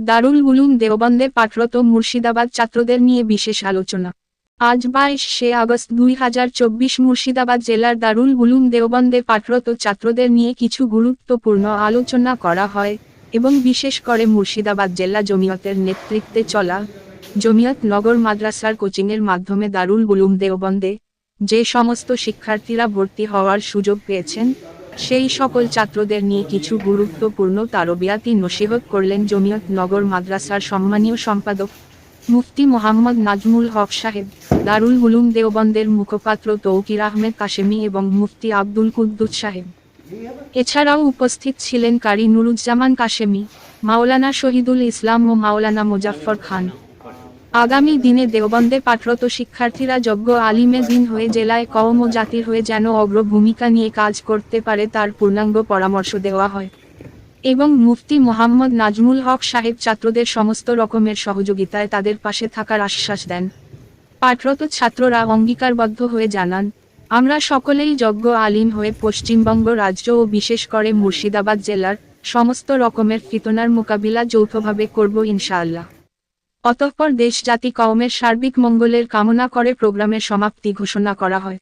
দারুল উলুম দেওবন্দে পাঠরত মুর্শিদাবাদ ছাত্রদের নিয়ে বিশেষ আলোচনা। আজ বাইশ সে আগস্ট দুই হাজার চব্বিশ মুর্শিদাবাদ জেলার দারুল উলুম দেওবন্দে পাঠরত ছাত্রদের নিয়ে কিছু গুরুত্বপূর্ণ আলোচনা করা হয় এবং বিশেষ করে মুর্শিদাবাদ জেলা জমিয়তের নেতৃত্বে চলা জমিয়ত নগর মাদ্রাসার কোচিংয়ের মাধ্যমে দারুল উলুম দেওবন্দে যে সমস্ত শিক্ষার্থীরা ভর্তি হওয়ার সুযোগ পেয়েছেন সেই সকল ছাত্রদের নিয়ে কিছু গুরুত্বপূর্ণ তারবিয়াতি নসিহত করলেন জমিয়ত নগর মাদ্রাসার সম্মানীয় সম্পাদক মুফতি মোহাম্মদ নাজমুল হক সাহেব, দারুল উলুম দেওবন্দের মুখপাত্র তৌকির আহমেদ কাশেমি এবং মুফতি আব্দুল কুদ্দুস সাহেব। এছাড়াও উপস্থিত ছিলেন কারি নুরুজ্জামান কাশেমি, মাওলানা শহীদুল ইসলাম ও মাওলানা মুজাফফর খান। আগামী দিনে দেওবন্দে পাঠরত শিক্ষার্থীরা যোগ্য আলিমে দিন হয়ে জেলায় কওম ও জাতির হয়ে যেন অগ্র ভূমিকা নিয়ে কাজ করতে পারে তার পূর্ণাঙ্গ পরামর্শ দেওয়া হয়। এবং মুফতি মোহাম্মদ নাজমুল হক সাহেব ছাত্রদের সমস্ত রকমের সহযোগিতায় তাদের পাশে থাকার আশ্বাস দেন। পাঠরত ছাত্ররা অঙ্গীকারবদ্ধ হয়ে জানান, আমরা সকলেই যোগ্য আলিম হয়ে পশ্চিমবঙ্গ রাজ্য ও বিশেষ করে মুর্শিদাবাদ জেলার সমস্ত রকমের ফিতনার মোকাবিলা যৌথভাবে করব ইনশাআল্লাহ। অতঃপর দেশ জাতি কওমের সার্বিক মঙ্গলের কামনা করে প্রোগ্রামের সমাপ্তি ঘোষণা করা হয়।